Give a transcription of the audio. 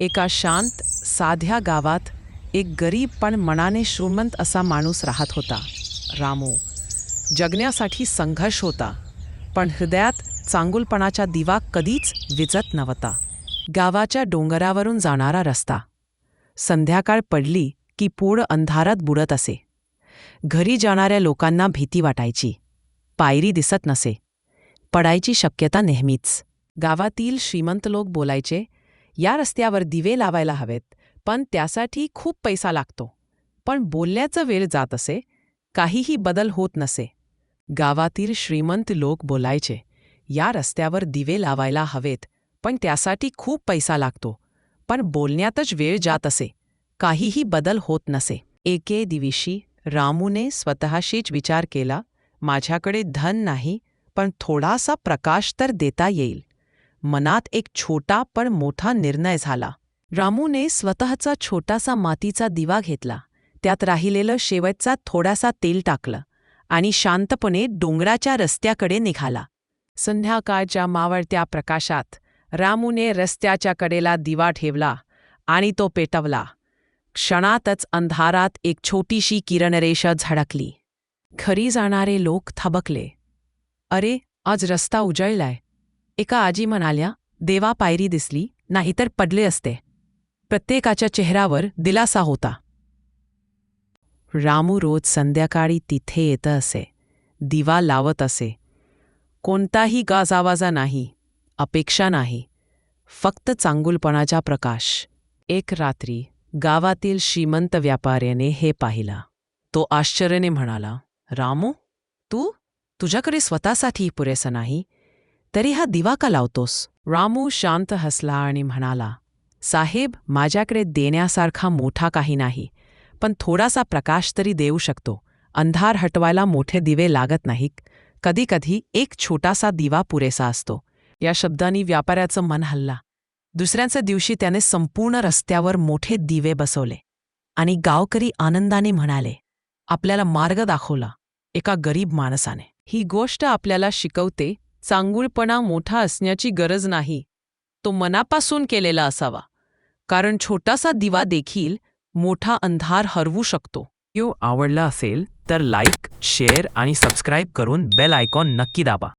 एका शांत साध्या गावात एक गरीब पण मनाने श्रीमंत असा माणूस राहत होता. रामू जगण्यासाठी संघर्ष होता पण हृदयात चांगुलपणाचा दिवा कधीच विजत नव्हता. गावाच्या डोंगरावरून जाणारा रस्ता. संध्याकाळ पडली की पूर्ण अंधारात बुडत असे. घरी जाणाऱ्या लोकांना भीती वाटायची. पायरी दिसत नसे. पडायची शक्यता नेहमीच. गावातील श्रीमंत लोक बोलायचे या रस्त्यावर दिवे लावायला हवेत पण त्यासाठी खूप पैसा लागतो. पण बोलण्याचा वेळ जात असे काहीही बदल होत नसे. गावातील श्रीमंत लोक बोलायचे या रस्त्यावर दिवे लावायला हवेत पण त्यासाठी खूप पैसा लागतो. पण बोलण्यातच वेळ जात असे काहीही बदल होत नसे. एके दिवशी रामूने स्वतःशीच विचार केला माझ्याकडे धन नाही पण थोडासा प्रकाश तर देता येईल. मनात एक छोटा पण मोठा निर्णय झाला. रामूने स्वतःचा छोटासा मातीचा दिवा घेतला. त्यात राहिलेलं शेवटचा थोडासा तेल टाकलं आणि शांतपणे डोंगराच्या रस्त्याकडे निघाला. संध्याकाळच्या मावळत्या प्रकाशात रामूने रस्त्याच्या कडेला दिवा ठेवला आणि तो पेटवला. क्षणातच अंधारात एक छोटीशी किरणरेषा झडकली. खरी जाणारे लोक थबकले. अरे आज रस्ता उजळलाय. एका आजी म्हणाल्या देवा पायरी दिसली नाहीतर पडले असते. प्रत्येकाच्या चेहऱ्यावर दिलासा होता. रामू रोज संध्याकाळी तिथे येत असे दिवा लावत असे. कोणताही गाजावाजा नाही अपेक्षा नाही फक्त चांगुलपणाचा प्रकाश. एक रात्री गावातील श्रीमंत व्यापाऱ्याने हे पाहिला. तो आश्चर्याने म्हणाला रामू तू? तुझ्याकडे स्वतःसाठी पुरेसं नाही तरी हा दिवा का लावतोस? रामू शांत हसला आणि म्हणाला साहेब माझ्याकडे देण्यासारखा मोठा काही नाही पण थोडासा प्रकाश तरी देऊ शकतो. अंधार हटवायला मोठे दिवे लागत नाहीत. कधीकधी एक छोटासा दिवा पुरेसा असतो. या शब्दांनी व्यापाऱ्याचं मन हल्ला. दुसऱ्यांच्या दिवशी त्याने संपूर्ण रस्त्यावर मोठे दिवे बसवले आणि गावकरी आनंदाने म्हणाले आपल्याला मार्ग दाखवला एका गरीब माणसाने. ही गोष्ट आपल्याला शिकवते चांगुलपणा मोठा असण्याची गरज नाही. तो मनापासून केलेला असावा. कारण छोटासा दिवा देखील मोठा अंधार हरवू शकतो. व्हिडिओ आवडला असेल तर लाईक शेअर आणि सबस्क्राईब करून बेल आयकॉन नक्की दाबा.